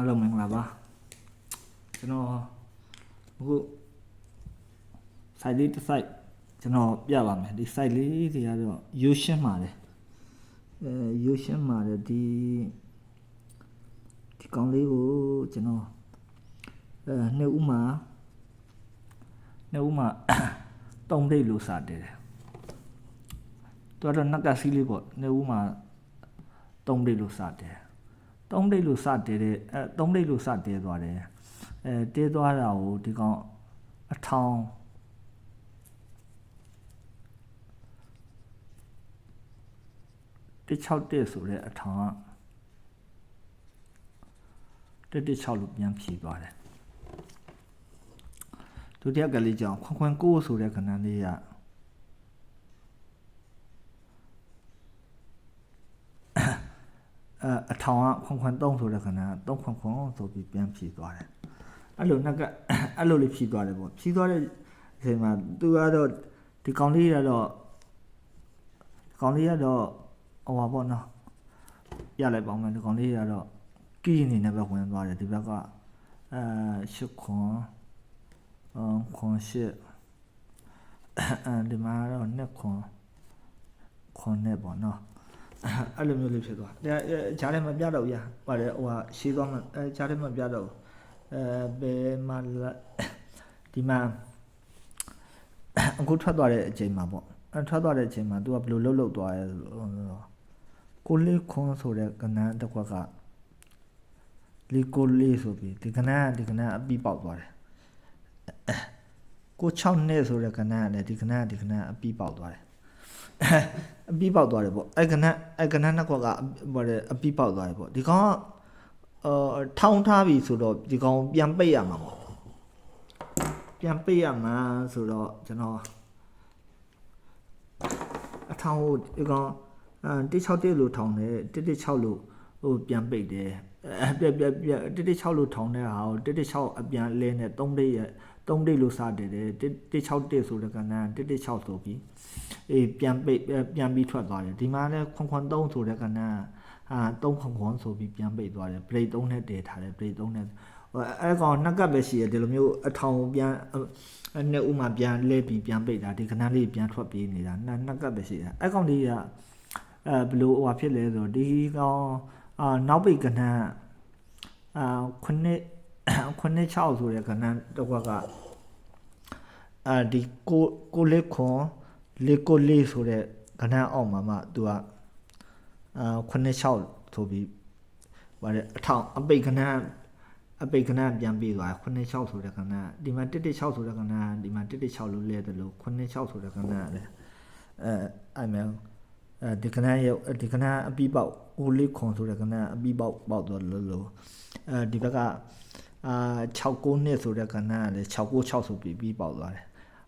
အားလုံးမင်္ဂလာပါကျွန်တော်အခု site လေးတစ် site ကျွန်တော်ပြပါမယ်ဒီ site လေးတွေကတော့ you ရှင်းပါတယ်အဲ you ရှင်းပါတယ်ဒီဒီကောင်လေးကိုကျွန်တော်အဲနှစ်ဦးမှာနှစ်ဦးမှာတုံးဒိတ်လို့စတယ်တယ်သူကတော့နက်ကစီးလေးပေါ့နှစ်ဦးမှာတုံးဒိတ်လို့စတယ် တုံးဒိတ်လို့စတယ်တဲ့အဲတုံးဒိတ်လို့စတယ်သွားတယ်အဲတဲသွားတာကိုဒီကောင်အထောင်161ဆိုတဲ့အထောင်က116လို့ပြန်ဖြေသွားတယ်ဒုတိယကလေးကြောင့်ခွန်ခွန်ကိုဆိုတဲ့ခဏလေးက အဲအထောင်ကခွန်ခွန်3ဆိုတဲ့ခဏ3ခွန်ခွန်ဆိုပြီးပြန်ဖြေသွားတယ်အဲ့လိုနောက်ကအဲ့လိုလေးဖြေသွားတယ်ပေါ့ဖြေသွားတဲ့အချိန်မှာသူကတော့ဒီကောင်လေးကတော့ဒီကောင်လေးကတော့ဟိုပါပေါ့နော်ရလိုက်ပါမယ်ဒီကောင်လေးကတော့ကီးအနေနဲ့ပဲဝင်သွားတယ်ဒီဘက်ကအဲရှစ်ခွန်အမ်ခွန်ရှစ်အဲဒီမှာတော့နှစ်ခွန်ခွန်နဲ့ပေါ့နော် အဲ့လိုမျိုးလေးဖြစ်သွားတယ်အဲဂျားလည်းမပြတော့ဘူးရပါတယ်ဟိုဟာရှည်သွားမှအဲဂျားလည်းမပြတော့ဘူးအဲဘယ်မှာလဲဒီမှာအခုထွက်သွားတဲ့အချိန်မှာပေါ့အဲထွက်သွားတဲ့အချိန်မှာ तू ကဘယ်လိုလှုပ်လှုပ်သွားရဲဆိုတော့ကိုလေးခွန်ဆိုတဲ့ကဏ္ဍတစ်ခွက်ကလီကိုလေးဆိုပြီးဒီကဏ္ဍဒီကဏ္ဍအပြီးပေါက်သွားတယ်ကို6နှစ်ဆိုတဲ့ကဏ္ဍကလည်းဒီကဏ္ဍဒီကဏ္ဍအပြီးပေါက်သွားတယ် အပြီးပေါက်သွားတယ်ပေါ့အဲ့ကဏ္ဍအဲ့ကဏ္ဍနှစ်ခွက်ကဟိုတဲ့အပြီးပေါက်သွားတယ်ပေါ့ဒီကောင်ကအာထောင်းထားပြီဆိုတော့ဒီကောင်ပြန်ပိတ်ရမှာပေါ့ပြန်ပိတ်ရမှာဆိုတော့ကျွန်တော်အထောင်းကိုဒီကောင်အဲ161လို့ထောင်းတယ်116လို့ ဟိုပြန်ပိတ်တယ်အဲပြပြပြ116လို့ထောင်းတဲ့ဟာကို116အပြန်လဲနဲ့3ဒိတ်ရဲ့3ဒိတ်လို့စတယ်တယ်161ဆိုတဲ့ကဏ္ဍ116ဆိုပြီးအေးပြန်ပိတ်ပြန်ပြီးထွက်သွားတယ်ဒီမှာလည်းခွန်ခွန်3ဆိုတဲ့ကဏ္ဍအာ3ခွန်ခွန်ဆိုပြီးပြန်ပိတ်သွားတယ် break 3နဲ့တည်ထားတယ် break 3နဲ့အဲကောင်နှက်ကပ်ပဲရှိတယ်ဒီလိုမျိုးအထောင်ပြန်နှစ်ဥမှာပြန်လဲပြီးပြန်ပိတ်တာဒီခဏလေးပြန်ထွက်ပြေးနေတာနှက်ကပ်ပဲရှိတယ်အဲကောင်လေးကအဲဘလို့ဟိုဖြစ်လဲဆိုဒီကောင် အာနောက်ပိတ်ကဏ္ဍအာခုနှစ်ခုနှစ်6ဆိုတဲ့ကဏ္ဍတစ်ခွက်ကအာဒီကိုကိုလေးခွန်လေးကိုလေးဆိုတဲ့ကဏ္ဍအောက်မှာမှသူကအာခုနှစ်6ဆိုပြီးဗါတဲ့အထောင်အပိတ်ကဏ္ဍအပိတ်ကဏ္ဍပြန်ပြီးသွားခုနှစ်6ဆိုတဲ့ကဏ္ဍဒီမှာ116ဆိုတဲ့ကဏ္ဍဒီမှာ116လို့လဲတယ်လို့ခုနှစ်6ဆိုတဲ့ကဏ္ဍလည်းအဲအဲ့မဲ့ အဲဒီကဏ္ဍရဲ့ဒီကဏ္ဍအပြီးပေါက်အိုလေးခွန်ဆိုတဲ့ကဏ္ဍအပြီးပေါက်ပေါက်တော့လို့လို့အဲဒီဘက်ကအာ69နှစ်ဆိုတဲ့ကဏ္ဍကလည်း696ဆိုပြီးပြီးပေါက်သွားတယ်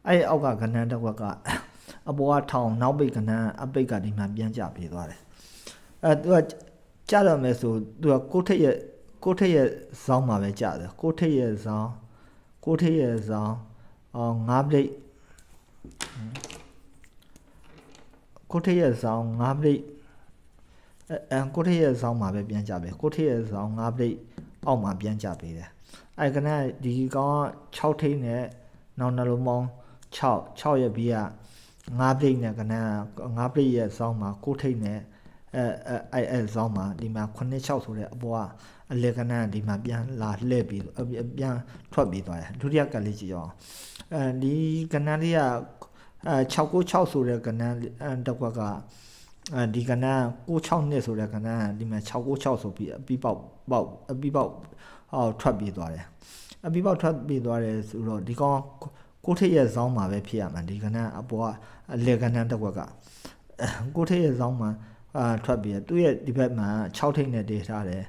အဲ့အောက်ကကဏ္ဍတစ်ခွက်ကအပေါ်ကထောင်နောက်ပိတ်ကဏ္ဍအပိတ်ကဒီမှာပြန်ကျပြေးသွားတယ်အဲသူကကြတော့မယ်ဆိုသူကကိုထိတ်ရဲ့ကိုထိတ်ရဲ့ဇောင်းမှာပဲကြတယ်ကိုထိတ်ရဲ့ဇောင်းကိုထိတ်ရဲ့ဇောင်းအော်၅ပိတ် ကိုထိတ်ရဲ့ဇောင်း၅ပိတ်အဲအဲကိုထိတ်ရဲ့ဇောင်းမှာပဲပြန်ကြပဲကိုထိတ်ရဲ့ဇောင်း၅ပိတ်အောက်မှာပြန်ကြပေးတယ်အဲကနေ့ဒီကောင်က6ထိတ်နဲ့နောက်နှလုံးပေါင်း6 6ရဲ့ဘီက5ပိတ်နဲ့ကနေ့5ပိတ်ရဲ့ဇောင်းမှာကိုထိတ်နဲ့အဲအဲအဲဇောင်းမှာဒီမှာ9 6ဆိုတဲ့အပေါ်ကအလေကနန်ဒီမှာပြန်လာလှည့်ပြီးပြန်ထွက်ပြီးသွားတယ်ဒုတိယကလေးကြည့်အောင်အဲဒီကနန်လေးက အဲ696ဆိုတဲ့ကနန်တစ်ခွက်ကအဲဒီကနန်96နှစ်ဆိုတဲ့ကနန်ဒီမှာ696ဆိုပြီးအပြီးပေါက်ပေါက်အပြီးပေါက်ဟောထွက်ပြီးသွားတယ်အပြီးပေါက်ထွက်ပြီးသွားတယ်ဆိုတော့ဒီကောင်ကိုထိတ်ရဲ့ဇောင်းမှာပဲဖြစ်ရမှာဒီကနန်အပေါ်ကအလေကနန်တစ်ခွက်ကကိုထိတ်ရဲ့ဇောင်းမှာအာထွက်ပြီးသူ့ရဲ့ဒီဘက်မှာ6ထိတ်နဲ့တေးထားတယ်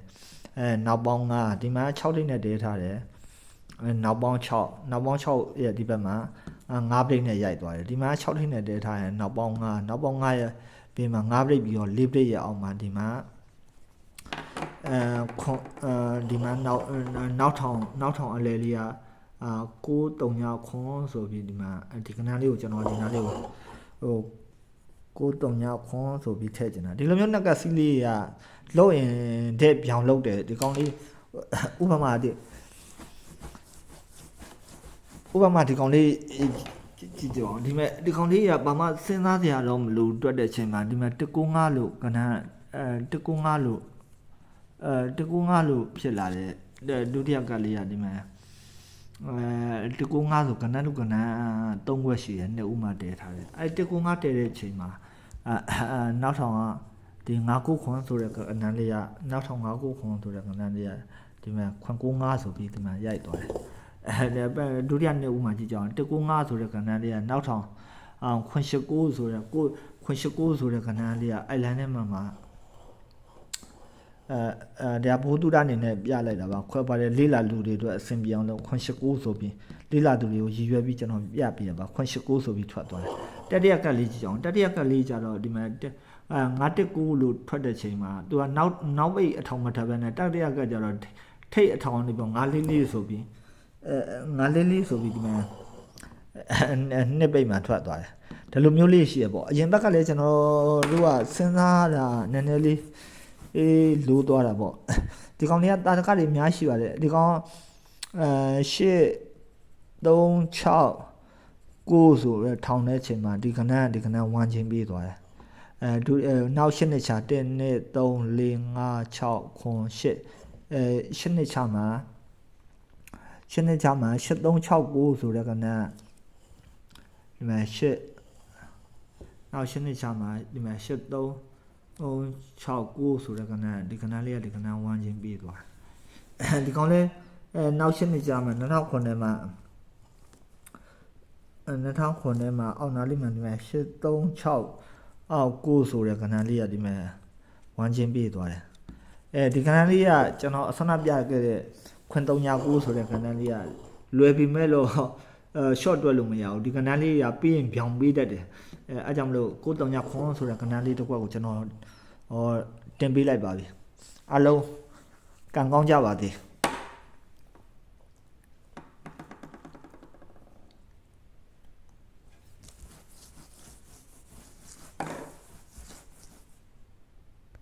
အဲနောက်ပေါင်း9ဒီမှာ6ထိတ်နဲ့တေးထားတယ်အဲနောက်ပေါင်း6နောက်ပေါင်း6ရဲ့ဒီဘက်မှာ 9ပိတ်နဲ့ရိုက်သွားတယ်ဒီမှာ6ထိတ်နဲ့တေးထားရင်နောက်ပေါင်း9နောက်ပေါင်း9ရဲ့ပြီးမှ9ပိတ်ပြီးတော့4ပိတ်ရဲ့အောက်မှာဒီမှာအဲခွန်အဲဒီမှာနောက်နောက်ထောင်နောက်ထောင်အလဲလေးကအာ6 3ညခွန်ဆိုပြီးဒီမှာဒီကဏ္ဍလေးကိုကျွန်တော်ဒီနားလေးကိုဟိုကိုတုံညာခွန်ဆိုပြီးထည့်ကျင်တာဒီလိုမျိုးနှက်ကစီးလေးကလုတ်ရင်တဲ့ပြောင်လုတ်တယ်ဒီကောင်လေးဟဥပမာဒီ ဥပမာဒီကောင်လေးကြည့်ကြည့်ကြည့်အောင်ဒီမဲ့ဒီကောင်လေးကဘာမှစဉ်းစားစရာတော့မလိုတွက်တဲ့အချိန်မှာဒီမဲ့195လို့ကဏ္ဍအဲ195လို့အဲ195လို့ဖြစ်လာတဲ့ဒုတိယကလေးကဒီမဲ့အဲ195ဆိုကဏ္ဍလူကဏ္ဍ3ခွက်ရှိတယ်နှစ်ဦးမှတည်ထားတယ်အဲ195တည်တဲ့အချိန်မှာအဲနောက်ထောင်ကဒီ9ခုခွန်ဆိုတဲ့ကဏ္ဍလေးကနောက်ထောင်9ခုခွန်ဆိုတဲ့ကဏ္ဍလေးကဒီမဲ့ခွန်95ဆိုပြီးဒီမဲ့ရိုက်သွားတယ်အဲ ဒုတိယနှစ်ဦးမှာကြည့်ကြအောင်195ဆိုတဲ့ကဏ္ဍလေးကနောက်ထောင်အောင်ခွန်89ဆိုတဲ့ကိုခွန်89ဆိုတဲ့ကဏ္ဍလေးကအိုင်လန်ထဲမှာမှာအဲအဲဒါဘိုးတူတာအနေနဲ့ပြလိုက်တာပါခွဲပါတဲ့လေးလာလူတွေအတွက်အဆင်ပြေအောင်လို့ခွန်89ဆိုပြီးလေးလာသူတွေကိုရည်ရွယ်ပြီးကျွန်တော်ပြပြတာပါခွန်89ဆိုပြီးထွက်သွားတယ်တတိယကတ်လေးကြည့်ကြအောင်တတိယကတ်လေးကြတော့ဒီမှာတက်အဲ919လို့ထွက်တဲ့ချိန်မှာသူကနောက်နောက်ပိတ်အထောင်မထပ်ပဲနဲ့တတိယကတ်ကြတော့ထိတ်အထောင်နေပြီး944ဆိုပြီးအဲ ငါလေးလေးဆိုပြီးဒီမှာနှစ်ပိတ်မှထွက်သွားတယ်ဒီလိုမျိုးလေးရှိရပေါ့အရင်ဘက်ကလည်းကျွန်တော်တို့ကစဉ်းစားတာနည်းနည်းလေးအေးလိုးသွားတာပေါ့ဒီကောင်တွေကတာတကတွေအများရှိပါတယ်ဒီကောင်အဲရှစ်3 6 9ဆိုရထောင်တဲ့ချိန်မှာဒီကနန်းဒီကနန်းဝမ်းချင်းပြေးသွားတယ်အဲဒုအဲနောက်ရှစ်နှစ်ချ1 2 3 4 5 6ခွန်8အဲရှစ်နှစ်ချမှာ ရှင်းနေကြမှာ8369ဆိုတဲ့ကနန်းဒီမှာရှစ်နောက်ရှင်းနေကြမှာဒီမှာ8369ဆိုတဲ့ကနန်းဒီကနန်းလေးကဒီကနန်းဝမ်းချင်းပြီးသွားဒီကောင်လေးအဲနောက်ရှင်းနေကြမှာ2009ထဲမှာအဲ2009ထဲမှာအောက်နားလေးမှာဒီမှာ836အောက်9ဆိုတဲ့ကနန်းလေးကဒီမှာဝမ်းချင်းပြီးသွားတယ်အဲဒီကနန်းလေးကကျွန်တော်အစနပြခဲ့တဲ့ ခွန်309ဆိုတဲ့ကဏ္ဍလေးကလွယ်ပြီမဲ့လို့အဲ short တွက်လို့မရဘူးဒီကဏ္ဍလေးကပြီးရင်ပြောင်ပေးတတ်တယ်အဲအဲကြောင့်မလို့939ခွန်ဆိုတဲ့ကဏ္ဍလေးတစ်ခွက်ကိုကျွန်တော်ဟောတင်ပေးလိုက်ပါပြီအလုံးကံကောင်းကြပါသေး